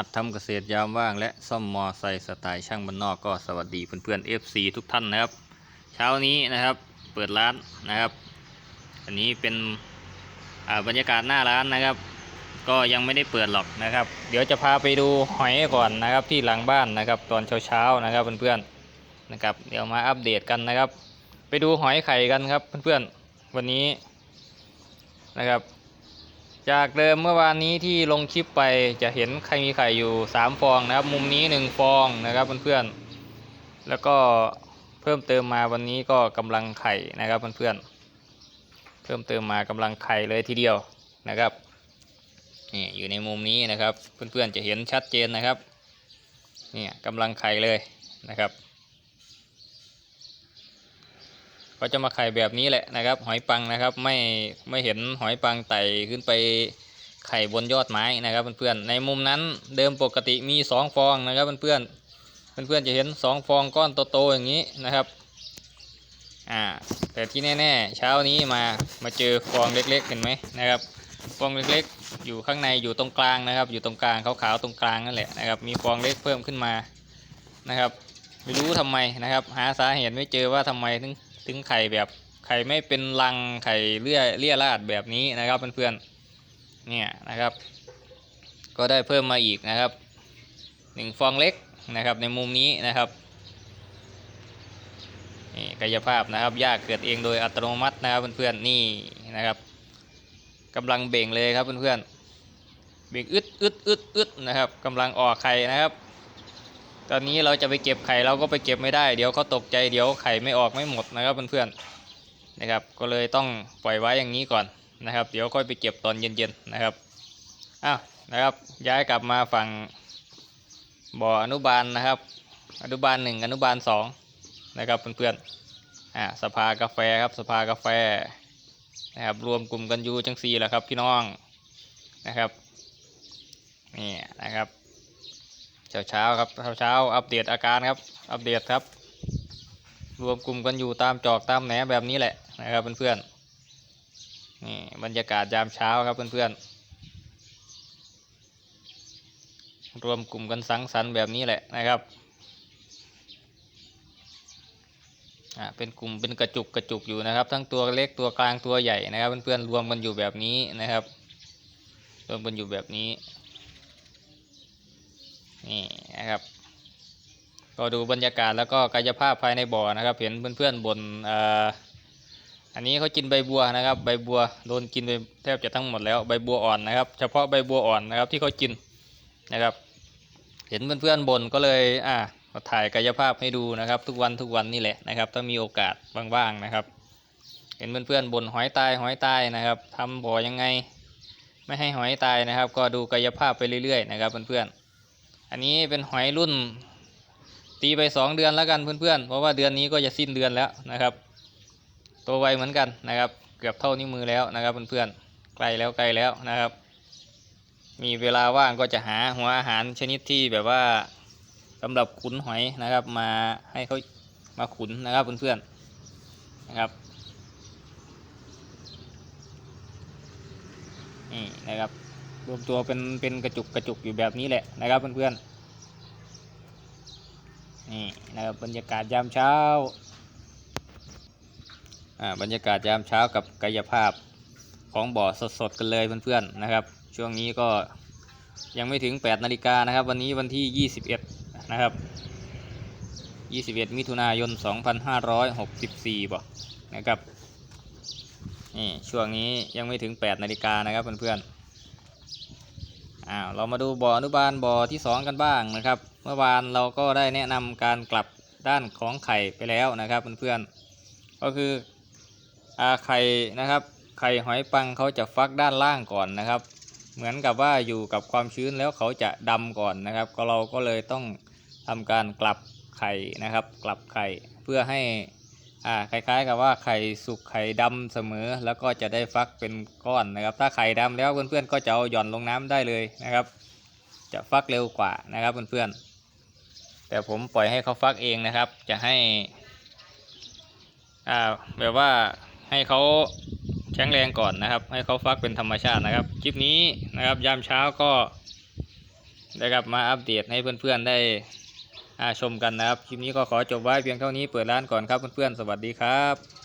หัดทำเกษตรยามว่าง และซ่อมมอไซค์สไตล์ช่างบ้านนอกก็สวัสดีเพื่อนๆ FC ทุกท่านนะครับ เช้านี้นะครับเปิดร้านนะครับ อันนี้เป็นบรรยากาศหน้าร้านนะครับ ก็ยังไม่ได้เปิดหรอกนะครับ เดี๋ยวจะพาไปดูหอยก่อนนะครับที่หลังบ้านนะครับตอนเช้าๆนะครับเพื่อนๆนะครับเดี๋ยวมาอัปเดตกันนะครับ ไปดูหอยไข่กันครับเพื่อนๆวันนี้นะครับ จากเดิมเมื่อวานนี้ที่ลงคลิปไปจะเห็นใครมีไข่อยู่ 3 ฟองนะครับ มุมนี้ 1 ฟองนะครับเพื่อนๆแล้วก็เพิ่มเติมมาวันนี้ก็กำลังไข่นะครับเพื่อนๆเพิ่มเติมมากำลังไข่เลยทีเดียวนะครับนี่อยู่ในมุมนี้นะครับ เพื่อนๆจะเห็นชัดเจนนะครับเนี่ยกำลังไข่เลยนะครับ ก็จะมาไข่แบบนี้แหละนะครับ หอยปังนะครับ ไม่ไม่เห็นหอยปังไต่ขึ้นไปไข่บนยอดไม้นะครับเพื่อนๆในมุมนั้นเดิมปกติมีสองฟองนะครับเพื่อนๆเพื่อนๆจะเห็นสองฟองก้อนโตๆอย่างนี้นะครับอ่าแต่ที่แน่ๆเช้านี้มามาเจอฟองเล็กๆเห็นไหมนะครับฟองเล็กๆ อยู่ข้างในอยู่ตรงกลางนะครับ อยู่ตรงกลางขาวๆตรงกลางนั่นแหละนะครับมีฟองเล็กเพิ่มขึ้นมานะครับไม่รู้ทำไมนะครับ หาสาเหตุไม่เจอว่าทำไมถึง ถึงไข่แบบไข่ไม่เป็นรังไข่เลี่ยเลี่ยราดแบบนี้นะครับเพื่อนๆเนี่ยนะครับ ก็ได้เพิ่มมาอีกนะครับหนึ่งฟองเล็กนะครับในมุมนี้นะครับนี่กายภาพนะครับยากเกิดเองโดยอัตโนมัตินะครับเพื่อนๆนี่นะครับกำลังเบ่งเลยครับเพื่อนๆเบ่งอึดอึดอึดอึดนะครับกำลังออกไข่นะครับ ตอนนี้เราจะไปเก็บไข่เราก็ไปเก็บไม่ได้ เดี๋ยวเขาตกใจเดี๋ยวไข่ไม่ออกไม่หมดนะครับเพื่อนๆนะครับ ก็เลยต้องปล่อยไว้อย่างนี้ก่อนนะครับ เดี๋ยวค่อยไปเก็บตอนเย็นๆนะครับอ้าวนะครับ ย้ายกลับมาฝั่งบ่ออนุบาลนะครับ อนุบาลหนึ่งอนุบาลสองนะครับเพื่อนๆอ่าสภากาแฟครับสภากาแฟนะครับรวมกลุ่มกันอยู่จังซีแหละครับพี่น้องนะครับนี่นะครับ เช้าเช้าครับเช้าเช้าอัปเดตอาการครับ อัปเดตครับ รวมกลุ่มกันอยู่ตามจอกตามแหนแบบนี้แหละนะครับเพื่อนๆนี่บรรยากาศยามเช้าครับเพื่อนๆรวมกลุ่มกันสังสรรค์แบบนี้แหละนะครับอ่าเป็นกลุ่มเป็นกระจุกกระจุกอยู่นะครับ ทั้งตัวเล็กตัวกลางตัวใหญ่นะครับ เพื่อนๆรวมกันอยู่แบบนี้นะครับ รวมกันอยู่แบบนี้ นี่นะครับ ก็ดูบรรยากาศแล้วก็กายภาพภายในบ่อนะครับ เห็นเพื่อนๆบนอ่ออันนี้เขากินใบบัวนะครับ ใบบัวโดนกินไปแทบจะทั้งหมดแล้วใบบัวอ่อนนะครับ เฉพาะใบบัวอ่อนนะครับที่เขากินนะครับ เห็นเพื่อนๆบนก็เลยอ่าถ่ายกายภาพให้ดูนะครับ ทุกวันทุกวันนี่แหละนะครับ ถ้ามีโอกาสว่างๆนะครับ เห็นเพื่อนๆบนหอยตายหอยตายนะครับทำบ่อยังไง ไม่ให้หอยตายนะครับ ก็ดูกายภาพไปเรื่อยๆนะครับเพื่อนๆ อันนี้เป็นหอยรุ่น ตีไปสองเดือนแล้วกันเพื่อนๆ เพราะว่าเดือนนี้ก็จะสิ้นเดือนแล้วนะครับโตวไวเหมือนกันนะครับ เกือบเท่านิ้วมือแล้วนะครับเพื่อนๆใกล้แล้วใกล้แล้วนะครับ มีเวลาว่างก็จะหาหัวอาหารชนิดที่แบบว่าสำหรับขุนหอยนะครับ มาให้เขามาขุนนะครับเพื่อนๆนะครับนี่นะครับ รวมตัวเป็นเป็นกระจุกกระจุกอยู่แบบนี้แหละนะครับเพื่อนๆนี่นะครับบรรยากาศยามเช้าอ่าบรรยากาศยามเช้ากับกายภาพของบ่อสดๆกันเลยเพื่อนๆนะครับ ช่วงนี้ก็ยังไม่ถึง 8 นาฬิกานะครับ วันนี้วันที่ 21 นะครับ 21 มิถุนายน 2564บ่นะครับนี่ช่วงนี้ยังไม่ถึง 8 นาฬิกานะครับเพื่อนๆ อ้าวเรามาดูบ่ออนุบาลบ่อที่สองกันบ้างนะครับ เมื่อวานเราก็ได้แนะนำการกลับด้านของไข่ไปแล้วนะครับเพื่อนๆก็คืออาไข่นะครับ ไข่หอยปังเขาจะฟักด้านล่างก่อนนะครับ เหมือนกับว่าอยู่กับความชื้นแล้วเขาจะดำก่อนนะครับ ก็เราก็เลยต้องทำการกลับไข่นะครับ กลับไข่เพื่อให้ อ่าคล้ายๆ กับว่าไข่สุกไข่ดำเสมอ แล้วก็จะได้ฟักเป็นก้อนนะครับ ถ้าไข่ดำแล้วเพื่อนๆก็จะเอาหย่อนลงน้ำได้เลยนะครับ จะฟักเร็วกว่านะครับเพื่อนๆแต่ผมปล่อยให้เขาฟักเองนะครับ จะให้อ่าแบบว่าให้เขาแข็งแรงก่อนนะครับ ให้เขาฟักเป็นธรรมชาตินะครับคลิปนี้นะครับยามเช้าก็นะครับมาอัปเดตให้เพื่อนๆได้ ชมกันนะครับ คลิปนี้ก็ขอจบไว้เพียงเท่านี้เปิดร้านก่อนครับเพื่อนๆ สวัสดีครับ